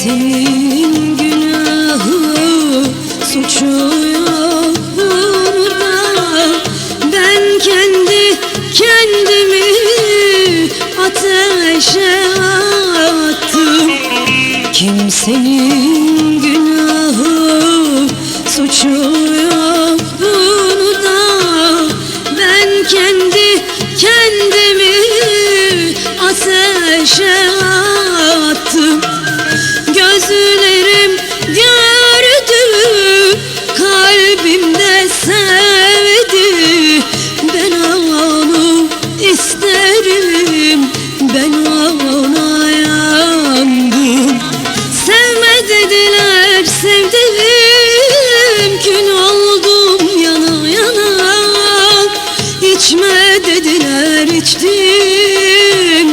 Kimsenin günahı suçu yok Ben kendi kendimi ateşe attım. Kimsenin günahı suçu yok Ben kendi kendimi ateşe sevdim Kül oldum yana yana. İçme dediler içtim.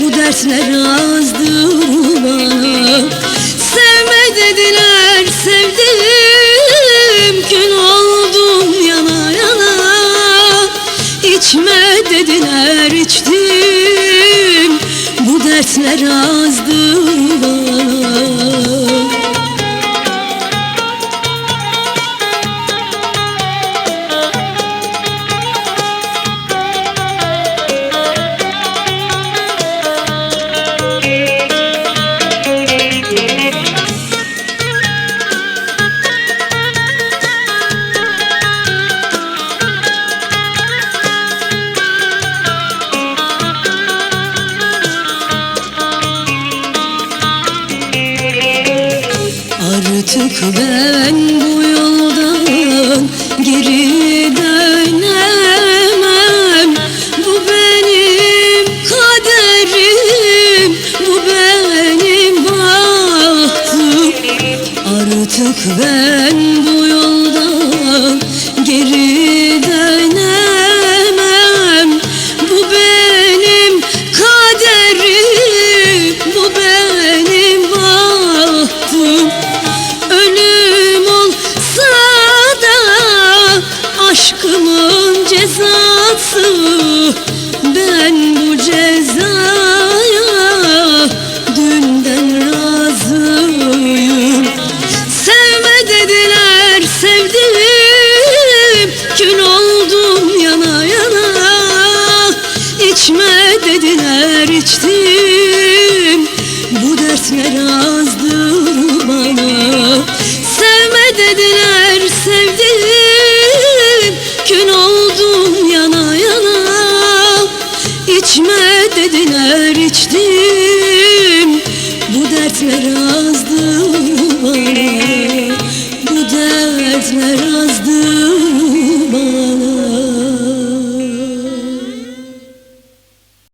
Bu dertler azdır bana Sevme dediler sevdim. Kül oldum yana yana. İçme dediler içtim. Bu dertler azdır bana Artık ben bu yoldan geri dönemem. Bu benim kaderim, bu benim bahtım. Artık ben bu yoldan cezası Ben bu cezaya dünden razıyım. Sevme dediler sevdim Kül oldum yana yana. İçme dediler içtim Bu dertler azdır bana. Sevme dediler sevdim Kül İçme dediler içtim. Bu dertler azdır bana Bu dertler azdır